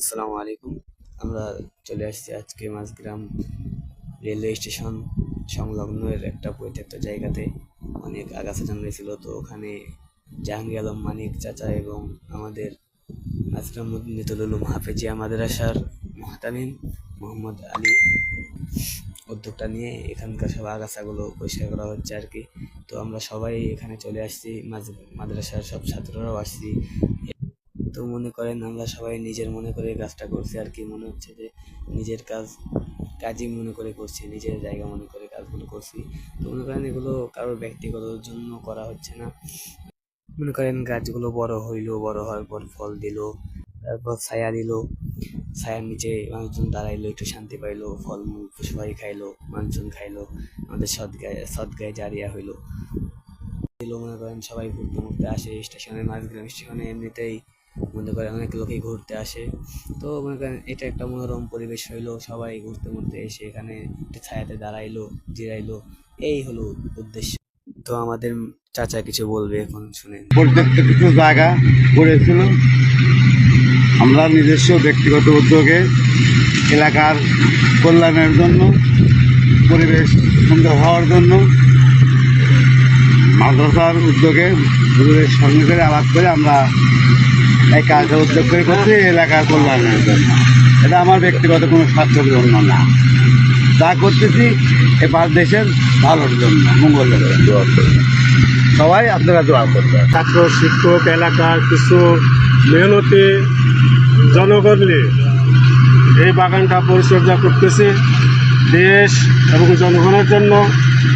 আসসালামু আলাইকুম। আমরা চলে আসছি আজকে মাঝগ্রাম রেলওয়ে স্টেশন সংলগ্নের একটা পরিত্যক্ত জায়গাতে। অনেক আগাছা জন্মেছিল, তো ওখানে জাহাঙ্গীর আলম মানিক চাচা এবং আমাদের মাঝগ্রাম নিতুল উলুম হাফেজিয়া মাদ্রাসার মহাতামিম মোহাম্মদ আলী উদ্যোগটা নিয়ে এখানকার সব আগাছাগুলো পরিষ্কার করা হচ্ছে আর কি। তো আমরা সবাই এখানে চলে আসছি মাদ্রাসার সব ছাত্ররাও আসছি। তো মনে করেন আমরা সবাই নিজের মনে করে কাজটা করছি, আর কি মনে হচ্ছে যে নিজের কাজ, কাজই মনে করে করছি, নিজের জায়গা মনে করে কাজগুলো করছি। তো মনে করেন এগুলো কারোর ব্যক্তিগত জন্য করা হচ্ছে না। মনে করেন গাছগুলো বড় হইল, বড় হওয়ার পর ফল দিল, তারপর ছায়া দিল, ছায়ার নিচে মানুষজন দাঁড়াইলো, একটু শান্তি পাইলো, ফলমূল সবাই খাইলো, মানুষজন খাইলো, আমাদের সদগায় সদগায় জারিয়া হইল। দিল মনে করেন সবাই ঘুরতে ঘুরতে আসে, স্টেশনে, মাঝগ্রাম স্টেশনে এমনিতেই মনে করেন অনেক লোকই ঘুরতে আসে। তো মনে করেন এটা একটা মনোরম পরিবেশ হইল সবাই ঘুরতে ঘুরতে এসে এখানে একটা ছায়াতে দাঁড়াইলো, জিরাইলো, এই হলো উদ্দেশ্য। তো আমাদের চাচা কিছু বলবে এখন শুনে। পর্যাপ্ত কিছু জায়গা গড়েছিল আমরা নিজস্ব ব্যক্তিগত উদ্যোগে এলাকার কল্যাণের জন্য, পরিবেশ সুন্দর হওয়ার জন্য মাদ্রাসার উদ্যোগে সঙ্গে করে আলাপ করে আমরা এই কাজটা উদ্যোগ করে করছি, এলাকার কল্যাণের জন্য। এটা আমার ব্যক্তিগত কোনো স্বার্থের জন্য না। যা করতেছি এ এবার দেশের ভালোর জন্য, মঙ্গলের জন্য। সবাই আপনারা দোয়া করবেন। ছাত্র, শিক্ষক, এলাকার কিছু মেহনতি জনগণ এই বাগানটা পরিচর্যা করতেছে। দেশ এবং জনগণের জন্য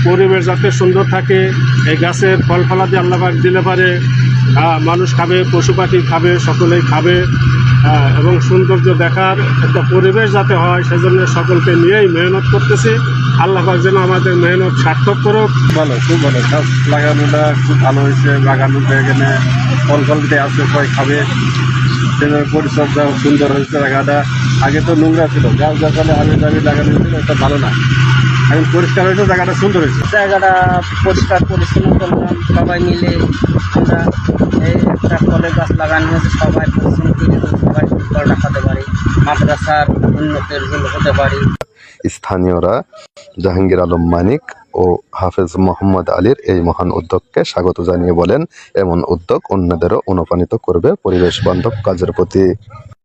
পরিবেশ যাতে সুন্দর থাকে, এই গাছের ফল ফলাদি আল্লাহবাক দিলে পারে মানুষ খাবে পশু পাখি খাবে, সকলেই খাবে এবং সৌন্দর্য দেখার একটা পরিবেশ যাতে হয়, সেজন্য সকলকে নিয়েই মেহনত করতেছি। আল্লাহবাক যেন আমাদের মেহনত সার্থক করুক। ভালো, খুব ভালো। গাছ লাগানোটা খুব ভালো হয়েছে। লাগানোটা এখানে ফল ফল আছে, সবাই খাবে। সেজন্য পরিচর্যা সুন্দর হয়েছে জায়গাটা আগে তো নোংরা ছিল গাছ গাছালে আমি দাবি লাগানো ছিল, এটা ভালো না। এখন পরিষ্কার হয়েছে, জায়গাটা সুন্দর হয়েছে। জায়গাটা পরিষ্কার, পরিচ্ছন্ন করলাম, সবাই মিলে আমরা এই একটা ফলের গাছ লাগানো হয়েছে, সবাই পরিচ্ছন্ন করে সবাই রাখাতে পারি। মাদ্রাসার উন্নতির জন্য হতে পারি স্থানীয়রা জাহাঙ্গীর আলম মানিক ও হাফেজ মোহাম্মদ আলীর এই মহান উদ্যোগকে স্বাগত জানিয়ে বলেন, এমন উদ্যোগ অন্যদেরও অনুপ্রাণিত করবে পরিবেশ বান্ধব কাজের প্রতি।